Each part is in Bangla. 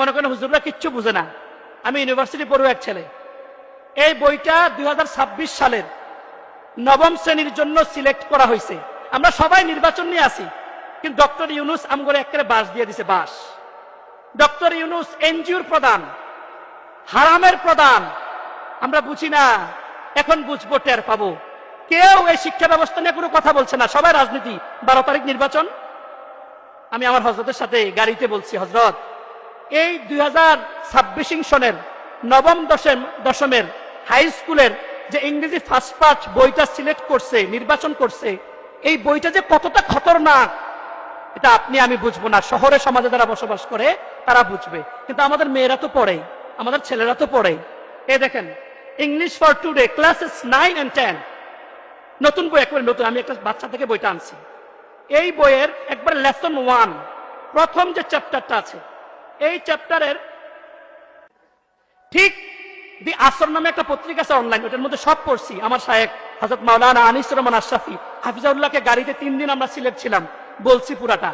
মনে করেন হুজুররা কিচ্ছু বুঝে না। আমি ইউনিভার্সিটি পড়ুয়া এক ছেলে। এই বইটা দুই হাজার ছাব্বিশ সালের নবম শ্রেণির জন্য সিলেক্ট করা হয়েছে। আমরা সবাই নির্বাচন নিয়ে আসি কিন্তু ডক্টর ইউনুস আমগরে একেবারে বাস দিয়ে দিছে বাস ডক্টর ইউনুস এনজিওর প্রধান, হারামের প্রধান। আমরা বুঝি না, এখন বুঝব, টের পাবো। কেউ এই শিক্ষা ব্যবস্থা নিয়ে কোনো কথা বলছে না। সবাই রাজনীতি। বারো তারিখ নির্বাচন। আমি আমার হজরতের সাথে গাড়িতে বলছি, হজরত এই দুই হাজার ছাব্বিশ সনের নবম দশম দশমের হাই স্কুলের যে ইংরেজি ফার্স্ট পার্ট বইটা সিলেক্ট করছে, নির্বাচন করছে, এই বইটা যে কতটা খতরনাক, এটা আপনি, আমি বুঝব না। শহরে সমাজে যারা বসবাস করে, তারা বুঝবে। কিন্তু আমাদের মেয়েরা তো পড়ে, আমাদের ছেলেরা তো পড়ে। এ দেখেন English for today classes nine and ten নতুন বই, একবার নতুন, আমি একটা বাচ্চা থেকে বইটা আনছি। এই বইয়ের একবার লেসন ওয়ান প্রথম যে চ্যাপ্টারটা আছে এই চ্যাপ্টারের ঠিক দি আসর নামে একটা পত্রিকা আছে অনলাইন ওটার মধ্যে সব পড়ছি। আমার সাহেব হজরত মাওলানা আনিস রহমান আশরাফি হাফিজাউল্লাহকে গাড়িতে তিন দিন আমরা সিলেক্ট ছিলাম, বলছি পুরাটা।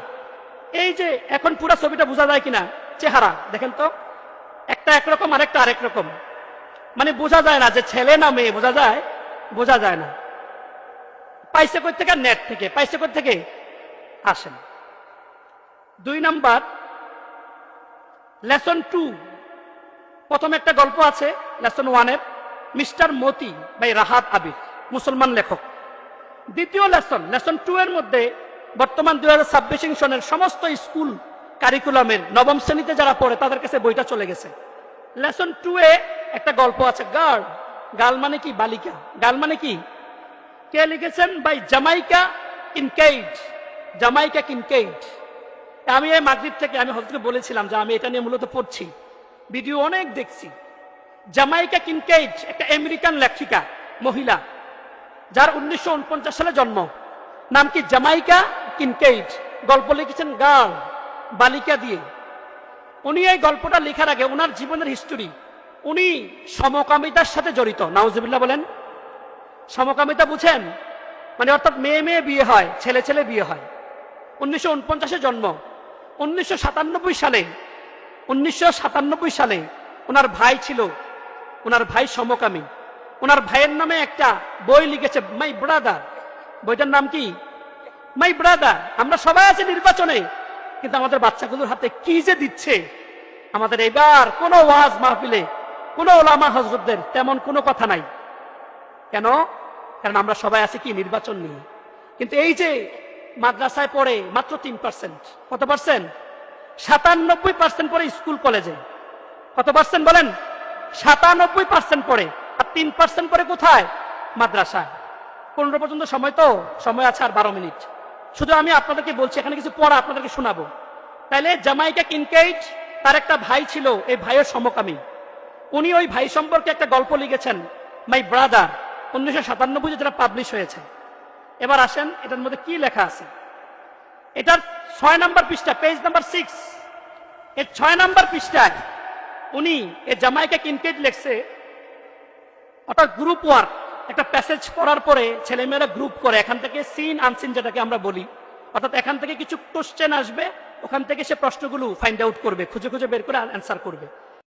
এই যে এখন পুরা ছবিটা বোঝা যায় কিনা? চেহারা, দেখেন তো। একটা একরকম, আরেকটা আরেক রকম। মানে বোঝা যায় না যে ছেলে না মেয়ে, বোঝা যায়? বোঝা যায় না। পাইছে কই থেকে নেট থেকে। পাইছে কই থেকে আসেন। দুই নাম্বার লেসন টু প্রথম একটা গল্প আছে লেসন ওয়ানের মিস্টার মতি বাই রাহাত আবির, মুসলমান লেখক। দ্বিতীয় লেসন লেসন টু এর মধ্যে বর্তমান দুই হাজার ছাব্বিশ সনের সমস্ত স্কুল কারিকুলামের নবম শ্রেণীতে যারা পড়ে, তাদের কাছে বইটা চলে গেছে। লেসন টু এ একটা গল্প আছে, গার্ল। গার্ল মানে কি? বালিকা। গার্ল মানে কি? কে লিখেছেন? By Jamaica Kincaid Jamaica Kincaid. আমি এই মাগরিব থেকে আমি হজরতকে বলেছিলাম যে আমি এটা নিয়ে মূলত পড়ছি। ভিডিও অনেক দেখছি। জামাইকা কিনকেইড একটা আমেরিকান লেখিকা, মহিলা, যার উনিশশো উনপঞ্চাশ সালে জন্ম। নাম কি? জামাইকা কিনকেইড গল্প লিখেছেন গার্ল বালিকা দিয়ে। উনি এই গল্পটা লেখার আগে ওনার জীবনের হিস্টোরি উনি সমকামিতার সাথে জড়িত। নাউজুবিল্লাহ বলেন, সমকামিতা বুঝেন? মানে অর্থাৎ মেয়ে মেয়ে বিয়ে হয়, ছেলে ছেলে বিয়ে হয়। উনিশশো জন্ম। উনিশশো সাতানব্বই সালে, উনিশশো সাতানব্বই সালে ওনার ভাই ছিল, ওনার ভাই সমকামী ওনার ভাইয়ের নামে একটা বই লিখেছে, মাই ব্রাদার। বইটার নাম কি? My brother. আমরা সবাই আছি নির্বাচনে, কিন্তু আমাদের বাচ্চাগুলোর হাতে কি যে দিচ্ছে? আমাদের এবার কোনো ওয়াজ মাহফিলে, কোনো ওলামা হজরতদের তেমন কোনো কথা নাই। কেন? কারণ আমরা সবাই আছি কি নির্বাচন নিয়ে। কিন্তু এই যে মাদ্রাসায় পড়ে মাত্র তিন পার্সেন্ট কত পার্সেন্ট সাতানব্বই পার্সেন্ট পড়ে স্কুল, কলেজে। কত পার্সেন্ট বলেন? সাতানব্বই পার্সেন্ট পড়ে। আর তিন পার্সেন্ট পড়ে কোথায়? মাদ্রাসায়। পনেরো পর্যন্ত সময় তো? সময় আছে আর বারো মিনিট। শুধু আমি আপনাদেরকে বলছি, এখানে কিছু পড়া আপনাদেরকে শোনাবো। তাইলে জামাইকা কিনকেইট তার একটা ভাই ছিল, এই ভাইয়ের সমকামী। উনি ওই ভাই সম্পর্কে একটা গল্প লিখেছেন মাই ব্রাদার উনিশশো সাতানব্বই যেটা পাবলিশ হয়েছে। এবার আসেন, এটার মধ্যে কি লেখা আছে? এটার ছয় নাম্বার পৃষ্ঠা পেজ নাম্বার সিক্স এর ছয় নাম্বার পৃষ্ঠায় উনি এ জামাইকা কিনকেট লেখছে, অর্থাৎ গ্রুপ ওয়ার্ক একটা প্যাসেজ পড়ার পরে ছেলেমেয়েরা গ্রুপ করে, এখান থেকে সিন আনসিন যেটাকে আমরা বলি। অর্থাৎ এখান থেকে কিছু কোশ্চেন আসবে, ওখান থেকে সে প্রশ্নগুলো ফাইন্ড আউট করবে, খুঁজে খুঁজে বের করে অ্যান্সার করবে।